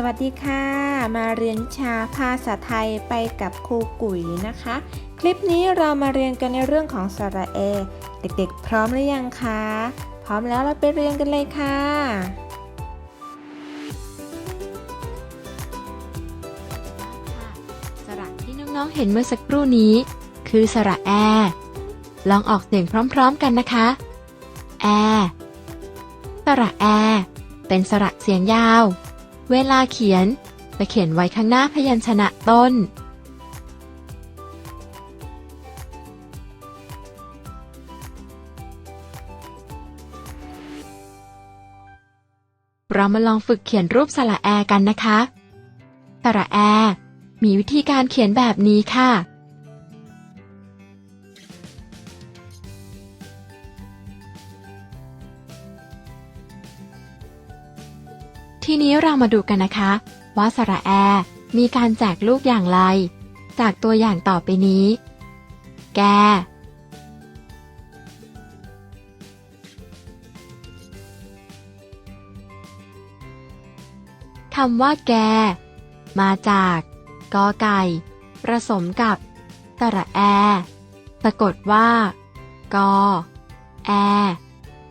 สวัสดีค่ะ มาเรียนวิชาภาษาไทยไปกับครูกุ๋ยนะคะ คลิปนี้เรามาเรียนกันในเรื่องของสระเอ เด็กๆ พร้อมหรือยังคะ พร้อมแล้วเราไปเรียนกันเลยค่ะ สระที่น้องๆเห็นเมื่อสักครู่นี้ คือสระแอ ลองออกเสียงพร้อมๆกันนะคะ แอ สระแอ เป็นสระเสียงยาว เวลาเขียน จะเขียนไว้ข้างหน้าพยัญชนะต้น เรามาลองฝึกเขียนรูปสระแอกันนะคะ สระแอ มีวิธีการเขียนแบบนี้ค่ะ ทีนี้เรามาดูกันนะคะ ว่าสระแอมีการแจกลูกอย่างไร จากตัวอย่างต่อไปนี้ แก คำว่าแก มาจากกอไก่ผสมกับสระแอ สะกดว่า กอ แอ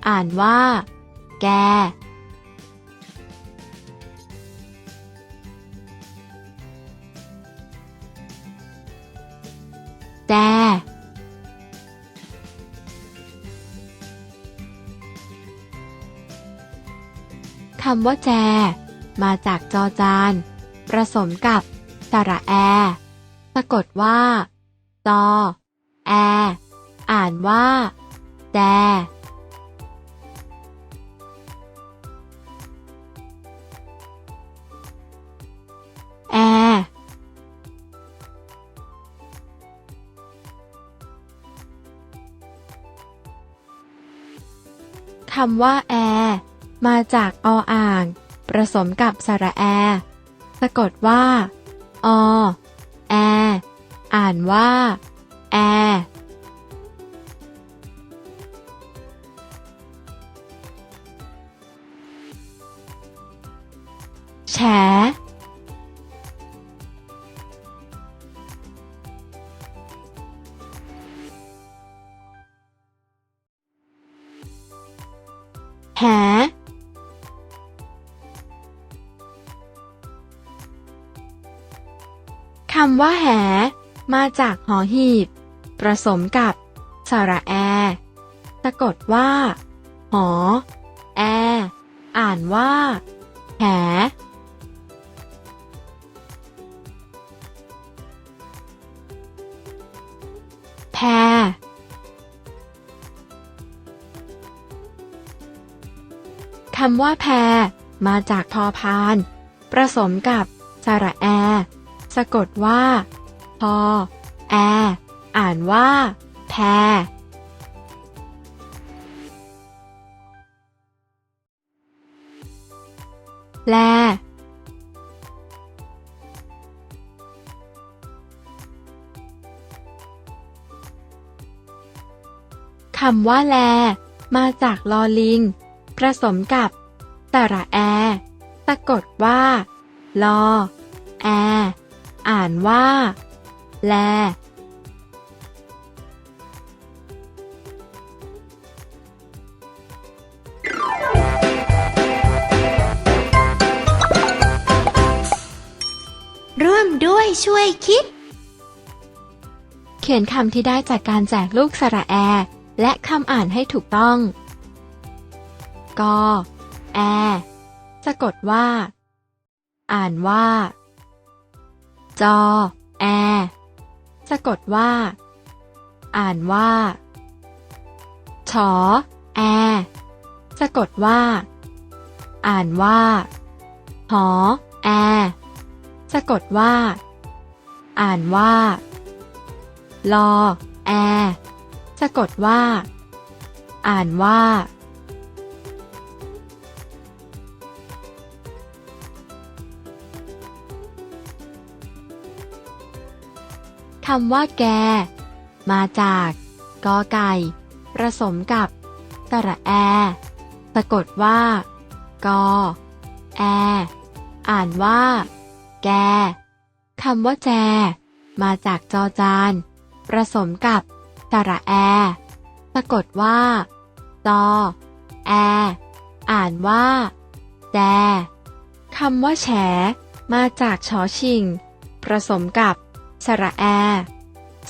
อ่านว่า แก คำว่าแจ มาจากจอจานผสมกับสระแอ สะกดว่า จอ แอ อ่านว่า แจแอคำว่าแอ มาจากออ่าง ผสมกับสระแอ สะกดว่า อ แอ อ่านว่า แอ แฉ คำว่าแห มาจากหอหีบผสมกับ สระแอ สะกดว่า หอ แอ อ่านว่า แหแพคำว่าแพ มาจากพอพานผสมกับ สระแอะกดว่า พอ แอ อ่านว่า แพแลคำว่าแล มาจากลอลิง ผสมกับสระแอ สะกดว่า ลอ แอ อ่านว่า แล ร่วมด้วยช่วยคิด เขียนคำที่ได้จากการแจกลูกสระแอ และคำอ่านให้ถูกต้องกแอ สะกดว่า อ่านว่า จอ แอ สะกดว่า อ่านว่าชอแอ สะกดว่า อ่านว่าหอแอ สะกดว่า อ่านว่า ลอ แอ สะกดว่า อ่านว่า คำว่าแก มาจากกอไก่ผสมกับสระแอ สะกดว่า กอ แอ อ่านว่า แกคำว่าแจ มาจากจอจานผสมกับสระแอ สะกดว่าจอแอ อ่านว่า แจคำว่าแฉ มาจากชอชิงผสมกับ สระแอ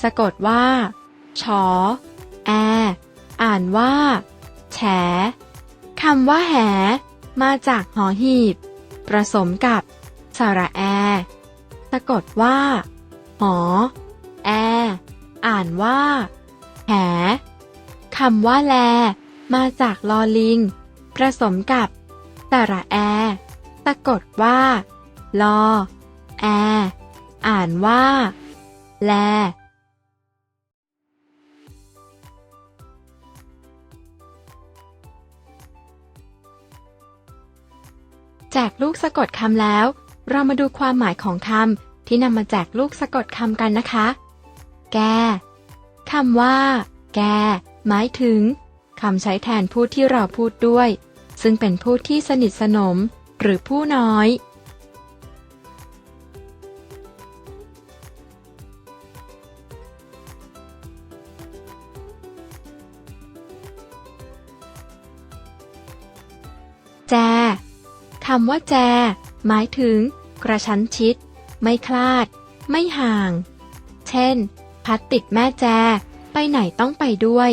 สะกดว่า ชอ แอ อ่านว่า แฉคำว่าแห มาจากหอหีบผสมกับ สระแอ สะกดว่า หอ แอ อ่านว่า แหคำว่าแล มาจากลอลิงผสมกับ สระแอ สะกดว่า ลอ แอ อ่านว่า แลแจกลูกสะกดคำแล้ว เรามาดูความหมายของคำที่นำมาแจกลูกสะกดคำกันนะคะ แกคำว่า แก หมายถึงคำใช้แทนผู้ที่เราพูดด้วย ซึ่งเป็นผู้ที่สนิทสนม หรือผู้น้อยำว่าแจ หมายถึง กระชั้นชิด ไม่คลาด ไม่ห่าง เช่น พัดติดแม่แจ ไปไหนต้องไปด้วย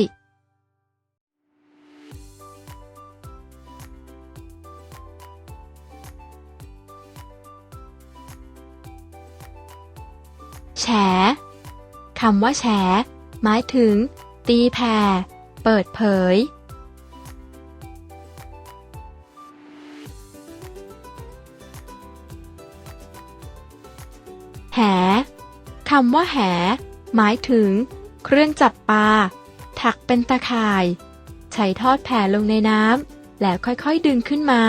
แฉคำว่าแฉ หมายถึง ตีแผ่ เปิดเผยำว่าแห หมายถึง เครื่องจับปลาถักเป็นตะข่าย ใช้ทอดแผ่ลงในน้ำแล้วค่อยๆดึงขึ้นมา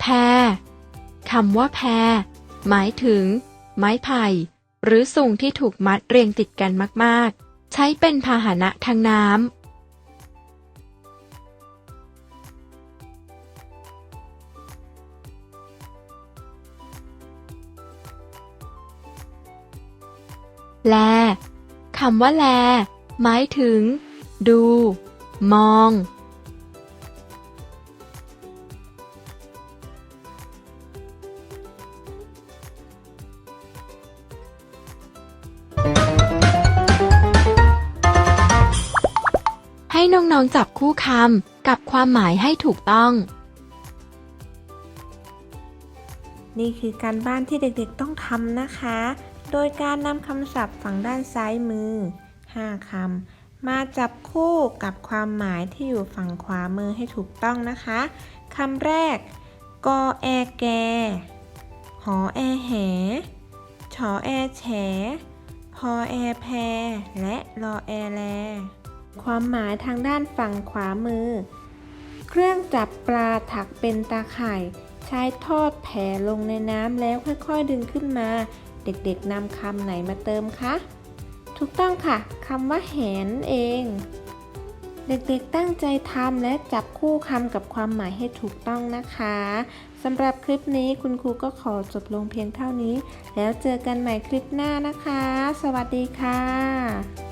แพคำว่าแพหมายถึง ไม้ไผ่ หรือสุ่งที่ถูกมัดเรียงติดกันมากๆ ใช้เป็นพาหนะทางน้ำ แลคำว่าแล หมายถึง ดู มอง ให้น้องๆจับคู่คำกับความหมายให้ถูกต้อง นี่คือการบ้านที่เด็กๆต้องทำนะคะ โดยการนำคำศัพท์ฝั่งด้านซ้ายมือ 5คำมาจับคู่กับความหมายที่อยู่ฝั่งขวามือให้ถูกต้องนะคะคำแรก กอแอแก หอแอแหชอแอแฉ พอแอแพ และรอแอแล ความหมายทางด้านฝั่งขวามือ เครื่องจับปลาถักเป็นตาข่าย ใช้ทอดแผ่ลงในน้ำแล้วค่อยๆดึงขึ้นมา เด็กๆนำคำไหนมาเติมคะถูกต้องค่ะคำว่าแหนเอง เด็กๆตั้งใจทำและจับคู่คำกับความหมายให้ถูกต้องนะคะสำหรับคลิปนี้คุณครูก็ขอจบลงเพียงเท่านี้ แล้วเจอกันใหม่คลิปหน้านะคะ สวัสดีค่ะ